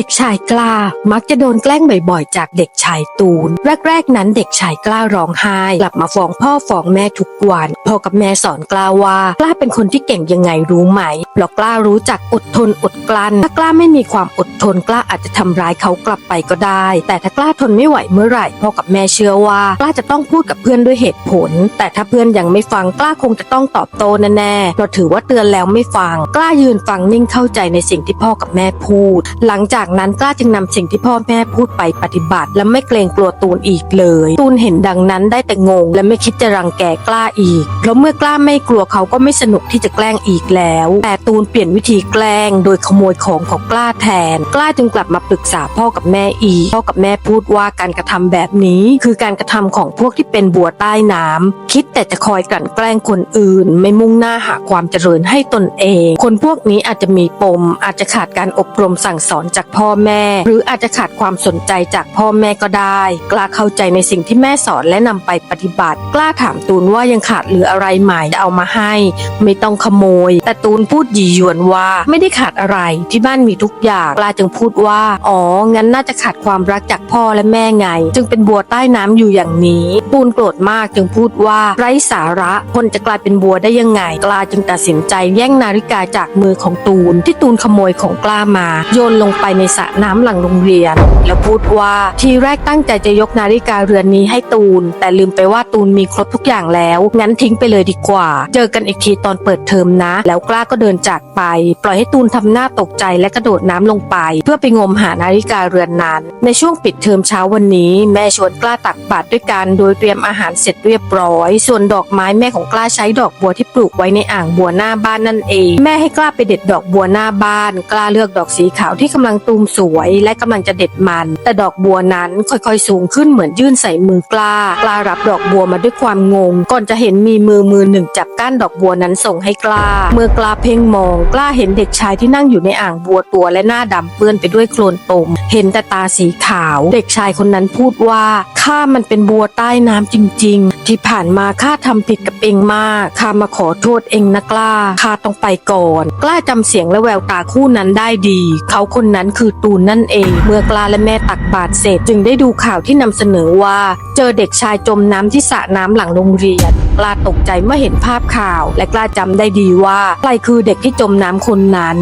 ด็กชายกล้ามักจะโดนแกล้งบ่อยๆ จากเด็กชายตูน แรกๆ นั้นเด็กชายกล้าร้องไห้ กลับมาฟ้องพ่อฟ้องแม่ทุกวันพ่อกับแม่สอนกล้าว่ากล้าเป็นคนที่เก่งยังไงรู้ไหมเพราะกล้ารู้จักอดทนอดกลั้นถ้ากล้าไม่มีความอดทนกล้าอาจจะทำร้ายเขากลับไปก็ได้ แต่ถ้ากล้าทนไม่ไหวเมื่อไหร่พ่อกับแม่เชื่อว่ากล้าจะต้องพูดกับเพื่อนด้วยเหตุผล แต่ถ้าเพื่อนยังไม่ฟังกล้าคงจะต้องตอบโต้แน่ๆเพราะถือว่าเตือนแล้วไม่ฟัง กล้ายืนฟังนิ่งเข้าใจในสิ่งที่พ่อกับแม่พูด หลังจากนั้นกล้าจึงนำสิ่งที่พ่อแม่พูดไปปฏิบัติ และไม่เกรงกลัวตูนอีกเลย ตูนเห็นดังนั้นได้แต่งง และไม่คิดจะรังแกกล้าอีก เพราะเมื่อกล้าไม่กลัวเขาก็ไม่สนุกที่จะแกล้งอีกแล้ว แต่ตูนเปลี่ยนวิธีแกล้ง โดยขโมยของของกล้าแทน กล้าจึงกลับมาปรึกษาพ่อกับแม่อีก พ่อกับแม่พูดว่าการกระทำแบบนี้คือการกระทำของพวกที่เป็นบัวใต้น้ำคิดแต่จะคอยกลั่นแกล้งคนอื่น ไม่มุ่งหน้าหาความเจริญให้ตนเอง คนพวกนี้อาจจะมีปมอาจจะขาดการอบรมสั่งสอนจากพ่อพ่อแม่ หรืออาจจะขาดความสนใจจากพ่อแม่ก็ได้ กล้าเข้าใจในสิ่งที่แม่สอนและนำไปปฏิบัติ กล้าถามตูนว่ายังขาดเหลืออะไรใหม่จะเอามาให้ ไม่ต้องขโมย แต่ตูนพูดหยีหยวนว่าไม่ได้ขาดอะไร ที่บ้านมีทุกอย่างกล้าจึงพูดว่า อ๋อ งั้นน่าจะขาดความรักจากพ่อและแม่ไง จึงเป็นบัวใต้น้ำอยู่อย่างนี้ตูนโกรธมากจึงพูดว่าไร้สาระคนจะกลายเป็นบัวได้ยังไง กล้าจึงตัดสินใจแย่งนาฬิกาจากมือของตูน ที่ตูนขโมยของกล้ามา โยนลงไปในในสระน้ำหลังโรงเรียน แล้วพูดว่าทีแรกตั้งใจจะยกนาฬิกาเรือนนี้ให้ตูน แต่ลืมไปว่าตูนมีครบทุกอย่างแล้ว งั้นทิ้งไปเลยดีกว่า เจอกันอีกทีตอนเปิดเทอมนะ แล้วกล้าก็เดินจากไป ปล่อยให้ตูนทำหน้าตกใจและกระโดดน้ำลงไป เพื่อไปงมหานาฬิกาเรือนนั้น ในช่วงปิดเทอมเช้าวันนี้แม่ชวนกล้าตักบาตรด้วยกัน โดยเตรียมอาหารเสร็จเรียบร้อย ส่วนดอกไม้แม่ของกล้าใช้ดอกบัวที่ปลูกไว้ในอ่างบัวหน้าบ้านนั่นเอง แม่ให้กล้าไปเด็ดดอกบัวหน้าบ้าน กล้าเลือกดอกสีขาวที่กำลังตููมสวยและกำลังจะเด็ดมัน แต่ดอกบัวนั้นค่อยๆ สูงขึ้นเหมือนยื่นใส่มือกล้ากล้ารับดอกบัวมาด้วยความงง ก่อนจะเห็นมีมือมือหนึ่งจับก้านดอกบัวนั้นส่งให้กล้า เมื่อกล้าเพ่งมอง กล้าเห็นเด็กชายที่นั่งอยู่ในอ่างบัวตัวและหน้าดำเปื้อนไปด้วยโคลนตม เห็นแต่ตาสีขาว เด็กชายคนนั้นพูดว่าข้ามันเป็นบัวใต้น้ำจริง ๆ ที่ผ่านมาข้าทำผิดกับเองมากข้ามาขอโทษเองนะกล้าข้าต้องไปก่อน กล้าจำเสียงและแววตาคู่นั้นได้ดี เขาคนนั้นคือตูนนั่นเอง เมื่อกล้าและแม่ตักบาตรเสร็จ จึงได้ดูข่าวที่นำเสนอว่า เจอเด็กชายจมน้ำที่สระน้ำหลังโรงเรียนกล้าตกใจเมื่อเห็นภาพข่าว และกล้าจำได้ดีว่าใครคือเด็กที่จมน้ำคนนั้น